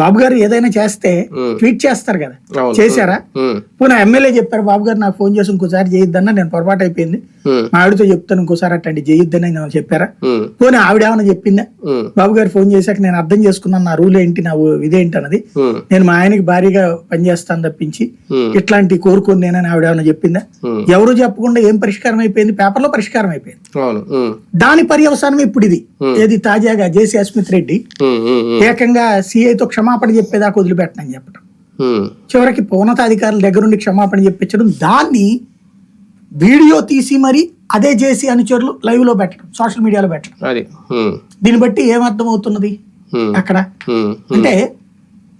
బాబు గారు ఏదైనా చేస్తే. ట్వీట్ చేస్తారు కదా. చేశారా? పోనీ ఎమ్మెల్యే చెప్పారు బాబు గారు నాకు ఫోన్ చేసి ఇంకోసారి చేయొద్దన్నా నేను పొరపాటు అయిపోయింది. మా ఆవిడతో చెప్తాను ఇంకోసారి అట్టండి చేయొద్దని చెప్పారా? పోనీ ఆవిడ ఏమైనా చెప్పిందా? బాబు గారు ఫోన్ చేశాక నేను అర్థం చేసుకున్నాను నా రూల్ ఏంటి నా ఇదేంటి అన్నది నేను మా ఆయనకి భారీగా పనిచేస్తాను తప్పించి ఇట్లాంటి కోరుకుని నేనని ఆవిడ ఏమైనా చెప్పిందా. ఎవరు చెప్పకుండా ఏం పరిష్కారం అయిపోయింది? పేపర్లో పరిష్కారం అయిపోయింది. దాని పర్యవసానం ఇప్పుడు ఇది. ఏది తాజాగా జేసీ అస్మిత్ రెడ్డి ఏకంగా సిఐతో క్షమాపణ చెప్పేదాకా వదిలిపెట్టనని చెప్పడం చివరికి ఉన్నతాధికారుల దగ్గర నుండి క్షమాపణ చెప్పించడం దాన్ని వీడియో తీసి మరి అదే జేసీ అనుచరులు లైవ్లో పెట్టడం సోషల్ మీడియాలో పెట్టడం దీన్ని బట్టి ఏమర్థం అవుతున్నది అక్కడ. అంటే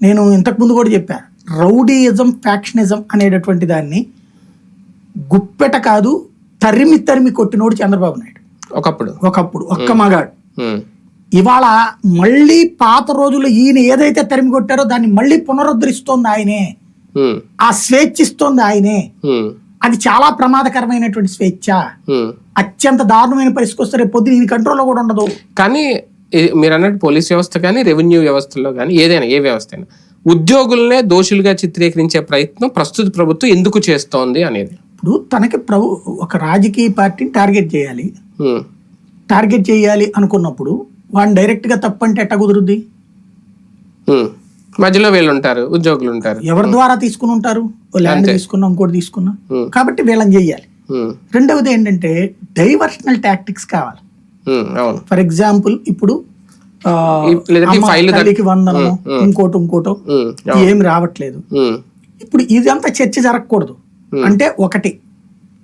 నేను ఇంతకు ముందు కూడా చెప్పా రౌడీయిజం ఫ్యాక్షనిజం అనేటటువంటి దాన్ని గుప్పెట కాదు తరిమి తరిమి కొట్టినోడు చంద్రబాబు నాయుడు. ఒకప్పుడు. ఒకప్పుడు ఒక్క మగాడు. ఇవాళ మళ్ళీ పాత రోజుల్లో ఈయన ఏదైతే తరిమి కొట్టారో దాన్ని మళ్ళీ పునరుద్ధరిస్తోంది ఆయనే. ఆ స్వేచ్ఛ ఇస్తోంది ఆయనే అది చాలా ప్రమాదకరమైనటువంటి స్వేచ్ఛ. అత్యంత దారుణమైన పరిస్థితికి వస్తే రేపు పొద్దున ఈయన కంట్రోల్లో కూడా ఉండదు. కానీ మీరు అన్నట్టు పోలీస్ వ్యవస్థ కానీ రెవెన్యూ వ్యవస్థలో కానీ ఏదైనా ఏ వ్యవస్థ అయినా ఉద్యోగులనే దోషులుగా చిత్రీకరించే ప్రయత్నం ప్రస్తుత ప్రభుత్వం ఎందుకు చేస్తోంది అనేది. ఇప్పుడు తనకి ప్రభు ఒక రాజకీయ పార్టీని టార్గెట్ చేయాలి. టార్గెట్ చేయాలి అనుకున్నప్పుడు వాడిని డైరెక్ట్గా తప్పంటే ఎట్ట కుదురుద్ది. మధ్యలో వీళ్ళు ఉంటారు ఉద్యోగులు ఉంటారు ఎవరి ద్వారా తీసుకుని ఉంటారు? ఓ ల్యాండ్ తీసుకున్నా ఇంకోటి తీసుకున్నా. కాబట్టి వీళ్ళని చెయ్యాలి. రెండవది ఏంటంటే డైవర్షనల్ టాక్టిక్స్ కావాలి. ఫర్ ఎగ్జాంపుల్ ఇప్పుడు తల్లికి వందనము ఇంకోటి ఇంకోటో ఉమ్, ఏం రావట్లేదు. ఇప్పుడు ఇదంతా చర్చ జరగకూడదు. అంటే ఒకటి